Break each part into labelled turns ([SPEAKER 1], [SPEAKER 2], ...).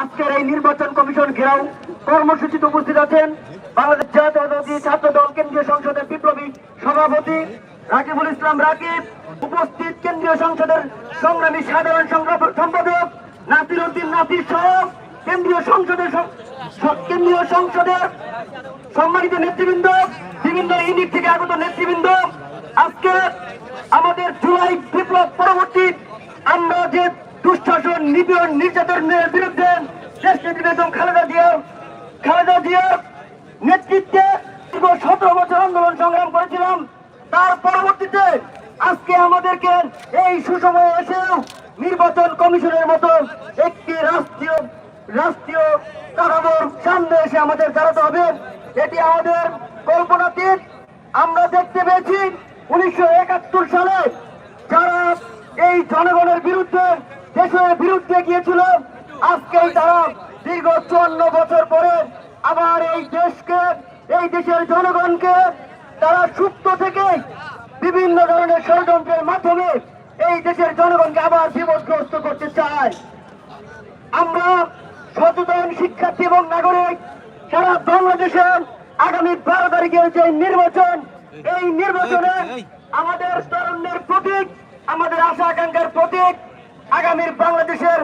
[SPEAKER 1] আজকের এই নির্বাচন কমিশন ঘেরাও কর্মসূচিতে উপস্থিত আছেন বাংলাদেশ জাতীয়তাবাদী ছাত্র দল, কেন্দ্রীয় সংসদের বিপ্লবী সভাপতি রাকিবুল ইসলাম রাকিব, উপস্থিত কেন্দ্রীয় সংসদের সংগ্রামী সাধারণ সম্পাদক নাসির উদ্দিন নাসির সহ কেন্দ্রীয় সংসদের কেন্দ্রীয় সংসদের সম্মানিত নেতৃবৃন্দ, বিভিন্ন ইউনিট থেকে আগত নেতৃবৃন্দ, আজকে আমাদের জুলাই বিপ্লব পরবর্তী আমরা যে দুঃশাসন, নিপীড়ন, নির্যাতনের বিরুদ্ধে দেশ নেত্রী বেগম খালেদা জিয়ার খালেদা জিয়ার নেতৃত্বে দীর্ঘ সতেরো বছর আন্দোলন সংগ্রাম করেছিলাম। তার পরবর্তীতে আজকে আমাদেরকে এই সুসময়ে এসেও নির্বাচন কমিশনের মতো একটি রাষ্ট্রীয় রাষ্ট্রীয় কাঠামোর সামনে এসে আমাদের দাঁড়াতে হবে। এটি আমাদের কল্পনাতীত। আমরা দেখতে পেয়েছি উনিশশো একাত্তর সালে যারা এই জনগণের বিরুদ্ধে, দেশের বিরুদ্ধে গিয়েছিল আজকেই তারা দীর্ঘ চুয়ান্ন বছর পরে আবার এই দেশকে এই দেশের জনগণকে তারা সুপ্ত থেকে বিভিন্ন ধরনের ষড়যন্ত্রের মাধ্যমে এই দেশের জনগণকে আবার বিপদগ্রস্ত করতে চায়। আমরা সচেতন শিক্ষার্থী এবং নাগরিক সারা বাংলাদেশে আগামী বারো তারিখের যে নির্বাচন এই নির্বাচনে আমাদের তরুণের প্রতীক আমাদের আশা আকাঙ্ক্ষার প্রতীক আগামীর বাংলাদেশের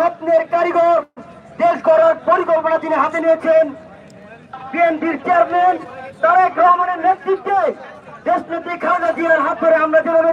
[SPEAKER 1] স্বপ্নের কারিগর, দেশ করার পরিকল্পনা তিনি হাতে নিয়েছেন। বিএনপির চেয়ারম্যান তারেক রহমানের নেতৃত্বে দেশ নেত্রী খালেদা জিয়ার হাত ধরে আমরা যেভাবে